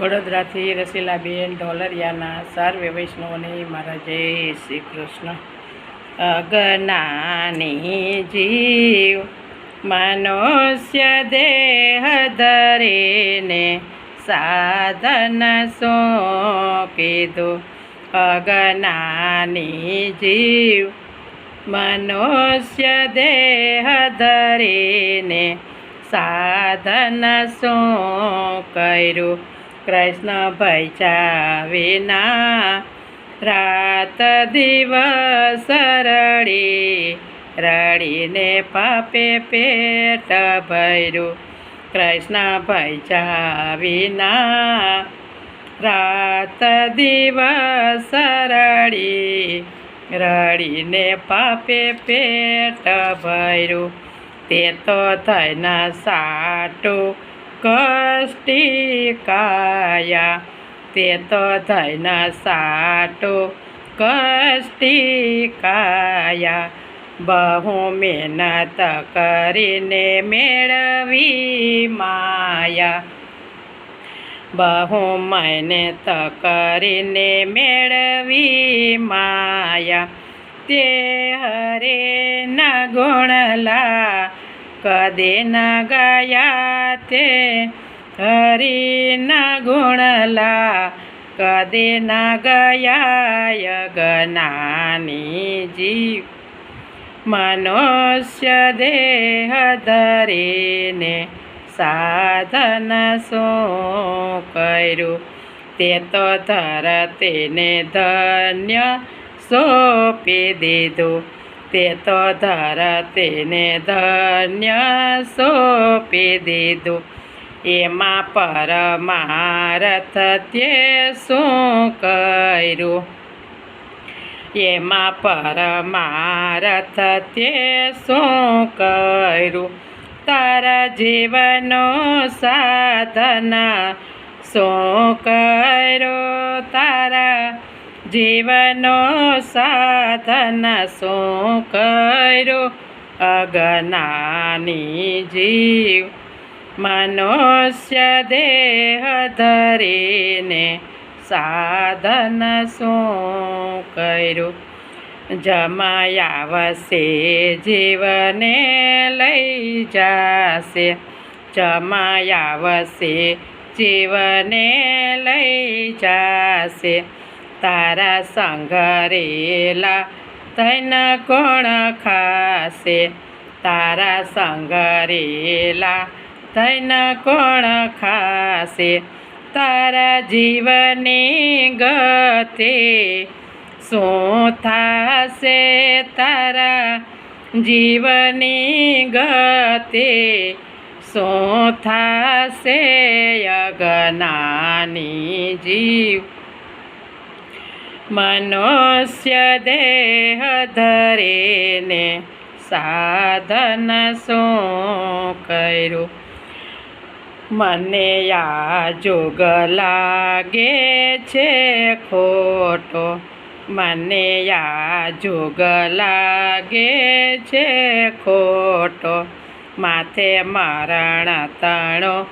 વડોદરાથી રસીલાબેન ઢોલરિયાના સર્વે વૈષ્ણવને મારા જય શ્રી કૃષ્ણ. અગનાની જીવ મનુષ્ય દેહ ધરીને સાધન સો કીધું? અગનાની જીવ મનુષ્ય દેહ ધરીને સાધન શું કર્યું? કૃષ્ણ ભૈચાવે ના રાત દિવસ રડી, રડીને પાપે પેટ ભર્યું. કૃષ્ણ ભૈચાવે ના રાત દિવસ રડી, રડીને પાપે પેટ ભર્યું. તે તો થઈને સાટું કષ્ટી કાયા, તે તો થઈને સાટો. કષ્ટી કાયા, બહુ મહેનત કરીને મેળવી માયા. બહુ મહેનત કરીને મેળવી માયા. તે હરે ન ગુણલા કદે ન ગયા તે હરીના ગુણલા. કદે ન ગયા યગનાની જીવ. મનુષ્ય દેહ ધરીને સાધન શું કર્યું? તે તો ધરતીને ધન્ય સોંપી દીધું. તે તો ધરતીને ધન્ય સોંપી દીધું. એમાં પરમારથ તે શું કર્યું? એમાં પરમારથ તે શું કર્યું? તારા જીવનો સાધના શું કર્યો? તારા જીવનો સાધન શું કર્યો? અગનાની જીવ, મનુષ્ય દેહ ધરીને સાધન શું કર્યું? જમાયાવશે, જીવને લઈ જાશે. જમાયાવશે, જીવને લઈ જાશે. તારા સંઘરેલા તન કોણ ખાશે? તારા સંઘરેલા તન કોણ ખાશે? તારા જીવની ગતે શું થશે? તારા જીવની ગતે શું થશે? અગનાની જીવ મનુષ્ય દેહ ધરીને સાધન શું કર્યું? મને આ જોગ લાગે છે ખોટો. મને આ જોગ લાગે છે ખોટો. માથે મરણ તણો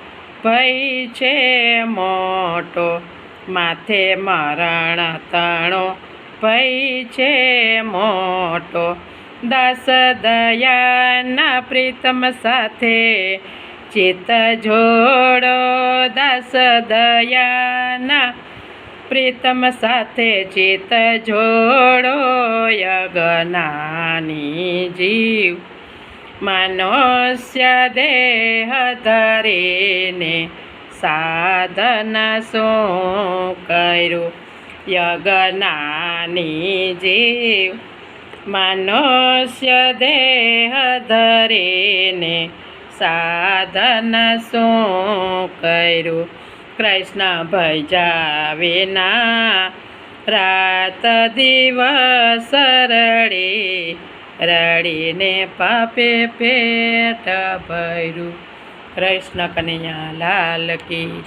ભય છે મોટો. માથે મરણ તણો ભય છે મોટો. દાસ દયાના પ્રીતમ સાથે ચિત્ત જોડો. દાસ દયાના પ્રીતમ સાથે ચિત્ત જોડો. યગનાની જીવ મનુષ્ય દેહ ધરીને સાધન શું કર્યું? યજ્ઞાની જીવ મનુષ્ય દેહ ધરીને સાધન શું કર્યું? કૃષ્ણ ભૈજા વિના રાત દિવસ રડી, રડીને પાપે પેટ ભર્યું. કૃષ્ણ કનૈયા લાલ કી.